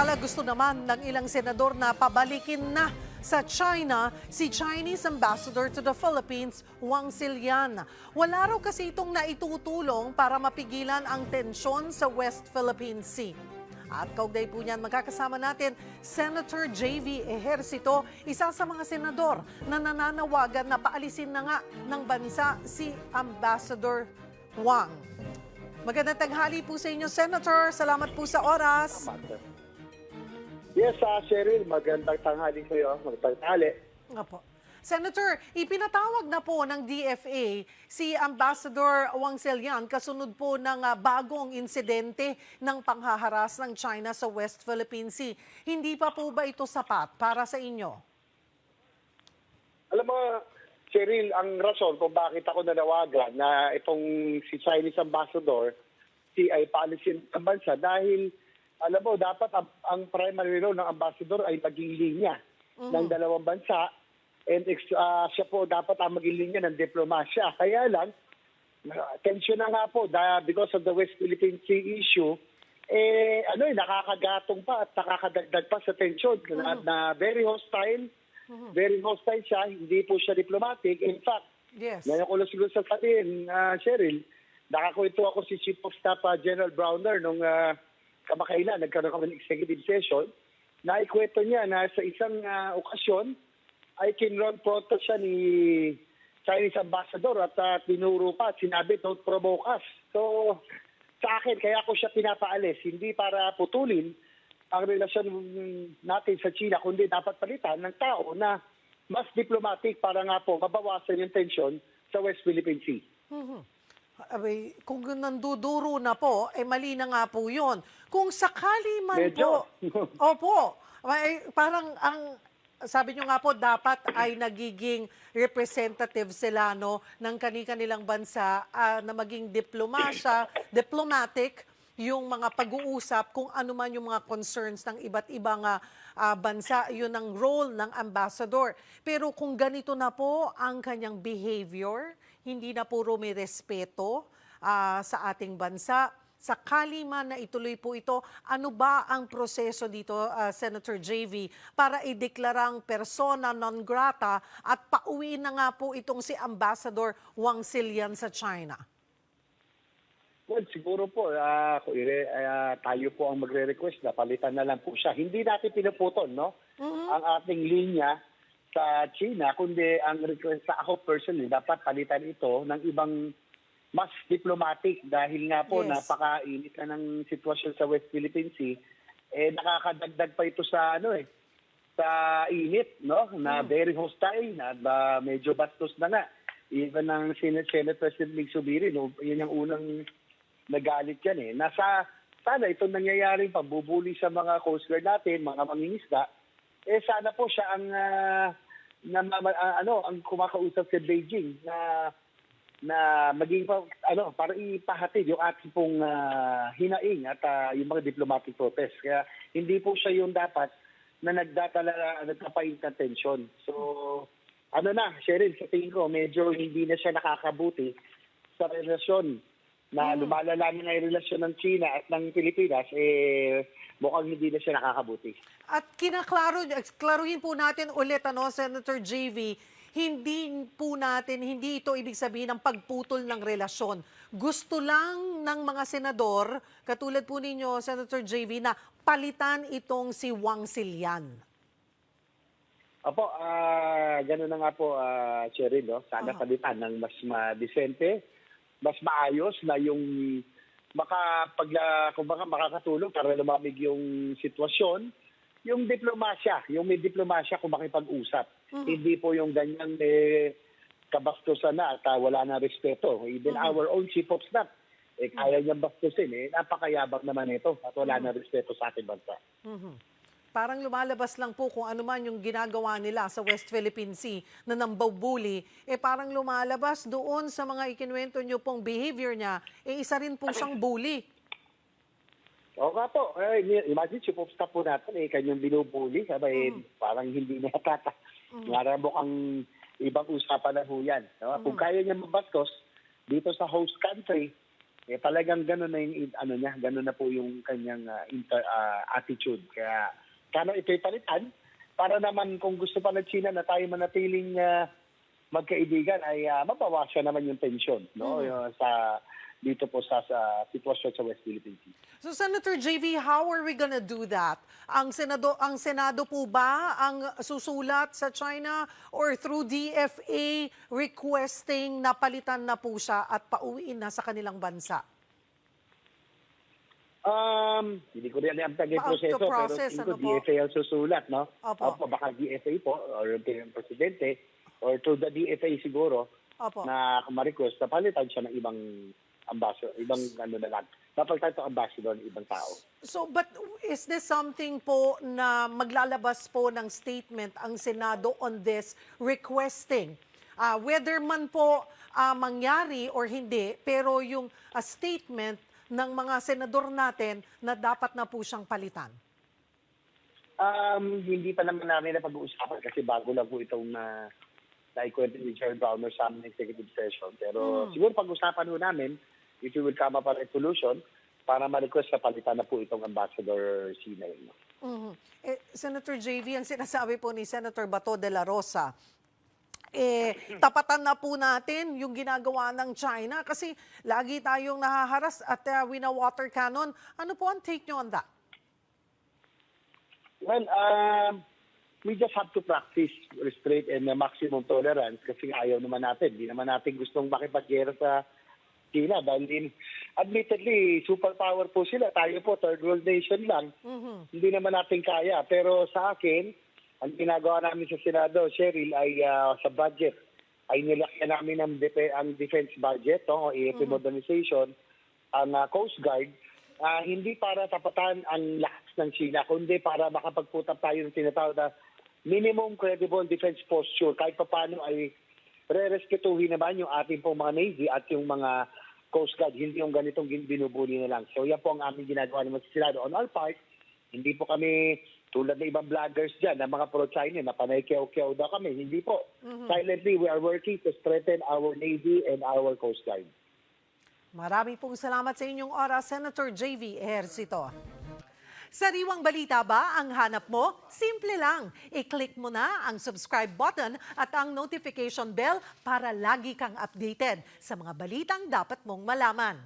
Samantala, gusto naman ng ilang senador na pabalikin na sa China si Chinese Ambassador to the Philippines, Wang Silian. Wala raw kasi itong naitutulong para mapigilan ang tensyon sa West Philippine Sea. At kaugnay po niyan, magkakasama natin Senator J.V. Ejercito, isa sa mga senador na nananawagan na paalisin na nga ng bansa si Ambassador Wang. Magandang tanghali po sa inyo, Senator. Salamat po sa oras. Yes, uh, Cheryl, magandang tanghali sa iyo. Magandang tanghali. Nga po. Senator, ipinatawag na po ng DFA si Ambassador Wang Selian kasunod po ng ah, bagong insidente ng panghaharas ng China sa West Philippine Sea. Hindi pa po ba ito sapat para sa inyo? Alam mo, Cheryl, ang rason kung bakit ako nanawagan na itong si Chinese Ambassador, si ay paalisin ng bansa dahil alam mo, dapat ang, ang primary role ng ambassador ay maging linya ng dalawang bansa and ah, siya po dapat ang maging linya ng diplomasya. Kaya lang, tension na nga po dahil because of the West Philippine Sea issue, eh ano eh, nakakagatong pa at nakakadagdag pa sa tension na, na very hostile, very hostile siya, hindi po siya diplomatic. In fact, Yes. ngayon ko lang siguro sasabihin, ah, Cheryl, nakakwento ako si Chief of Staff ah, General Browner nung ah, kamakailan, nagkaroon kami ng executive session, na ikwento niya na sa isang ah, okasyon ay kinronfronto siya ni Chinese Ambassador at ah, tinuro pa at sinabi, don't provoke us. So, sa akin, kaya ako siya pinapaalis, hindi para putulin ang relasyon natin sa China, kundi dapat palitan ng tao na mas diplomatic para nga po mabawasan yung tension sa West Philippine Sea. Mhm. Abay, kung nanduduro na po, eh mali na nga po yun. Kung sakali man Medyo. po, opo, ay, parang ang, sabi nyo nga po, dapat ay nagiging representative sila no, ng kani-kanilang bansa ah, na maging diplomasya, diplomatic, yung mga pag-uusap kung ano man yung mga concerns ng iba't ibang ah, bansa, yun ang role ng ambassador. Pero kung ganito na po ang kanyang behavior, hindi na puro may respeto ah, sa ating bansa, sakali man na ituloy po ito, ano ba ang proseso dito, ah, Senator JV, para ideklarang persona non grata at pauwi na nga po itong si Ambassador Wang Silian sa China? Well, siguro po, ire- ah, tayo po ang magre-request na palitan na lang po siya. Hindi natin pinuputol, no? Ang ating linya sa China, kundi ang request sa ako personally, dapat palitan ito ng ibang mas diplomatic dahil nga po Yes. napakainit na ng sitwasyon sa West Philippine Sea. Eh, nakakadagdag pa ito sa ano eh, sa init, no? Na very hostile, na ba, medyo bastos na nga. Even ang Senate, Senate President Mig Subiri, no, yun yung unang nagalit yan eh. Nasa, sana itong nangyayaring pambubuli sa mga Coast Guard natin, mga mangingisda, eh sana po siya ang, ah, na, ma- ah, ano, ang kumakausap sa Beijing na na maging ano para ipahatid yung ating pong ah, hinaing at ah, yung mga diplomatic protest. Kaya hindi po siya yung dapat na nagdadala nagpapaint ng tension. So ano na, Cheryl, sa tingin ko medyo hindi na siya nakakabuti sa relasyon na lumalala na yung relasyon ng China at ng Pilipinas, eh mukhang hindi na siya nakakabuti. At kinaklaro, klaruhin po natin ulit, ano, Senator JV, hindi po natin, hindi ito ibig sabihin ng pagputol ng relasyon. Gusto lang ng mga senador, katulad po ninyo, Senator JV, na palitan itong si Wang Silian. Opo, ah gano'n na nga po, ah Cheryl, no? sana Aha. palitan ng mas madisente, mas maayos na yung makapag, kumbaga makakatulong para lumamig yung sitwasyon, yung diplomasya, yung may diplomasya kung makipag-usap. Hindi po yung ganyan eh, kabastusan na at ah, wala na respeto. Even our own chief of staff, eh, kaya niyang bastusin. Eh. Napakayabang naman ito at wala na respeto sa ating bansa. Mhm. Parang lumalabas lang po kung ano man yung ginagawa nila sa West Philippine Sea na nambabuli, eh parang lumalabas doon sa mga ikinuwento nyo pong behavior niya, eh isa rin po siyang bully. Oo nga po. Eh, imagine, of staff po natin, eh, kanyang binubuli. Sabi, eh, parang hindi na tata. Mm. ang ibang usapan na ho yan. No? Kung kaya niya mabastos dito sa host country, eh talagang gano'n na yung ano niya, gano'n na po yung kanyang ah, inter- ah, attitude. Kaya kano ito'y palitan para naman kung gusto pa ng China na tayo manatiling ah, magkaibigan ay uh, mabawasan naman yung tension no yung sa dito po sa, sa sitwasyon sa West Philippine Sea. So Senator JV, how are we gonna do that? Ang Senado ang Senado po ba ang susulat sa China or through DFA requesting na palitan na po siya at pauwiin na sa kanilang bansa? Um, hindi ko rin alam tagay proseso process, pero tingin ko ano? DFA ang susulat, no? Opo. baka DFA po or yung presidente or to the DFA siguro Opo. na ma-request na palitan siya ng ibang ambassador, ibang ano na lang. Napalitan ito ambassador ng ibang tao. So, but is this something po na maglalabas po ng statement ang Senado on this requesting ah, whether man po ah, mangyari or hindi, pero yung ah, statement ng mga senador natin na dapat na po siyang palitan? Um, hindi pa naman namin na pag-uusapan kasi bago lang po itong na naikwento ni Chair Browner sa aming executive session. Pero siguro pag-usapan po namin if we will come up a resolution para ma-request na palitan na po itong Ambassador Sina. Mhm. Eh, Senator JV, ang sinasabi po ni Senator Bato de la Rosa, eh, tapatan na po natin yung ginagawa ng China kasi lagi tayong nahaharas at uh, wina-water cannon. Ano po ang take nyo on that? Well, um, we just have to practice restraint and uh, maximum tolerance kasi ayaw naman natin. Hindi naman natin gustong makipaggera sa China dahil in, admittedly, superpower po sila. Tayo po, third world nation lang. Hindi naman natin kaya. Pero sa akin, ang ginagawa namin sa Senado, Cheryl, ay ah, sa budget ay nilakyan namin ang, depe- ang defense budget, no, o EFP modernization, ang ah, Coast Guard, ah, hindi para tapatan ang lakas ng China, kundi para makapagputap tayo ng tinatawag na minimum credible defense posture. Kahit pa paano ay re-respetuhin naman yung ating pong mga Navy at yung mga Coast Guard, hindi yung ganitong binubuli na lang. So yan po ang aming ginagawa naman sa Senado. On our part, hindi po kami tulad ng ibang vloggers dyan, na mga pro-China, na panay kyaw-kyaw daw kami. Hindi po. Silently, we are working to strengthen our Navy and our Coast Guard. Marami pong salamat sa inyong oras, Senator JV Ejercito. Sariwang balita ba ang hanap mo? Simple lang. I-click mo na ang subscribe button at ang notification bell para lagi kang updated sa mga balitang dapat mong malaman.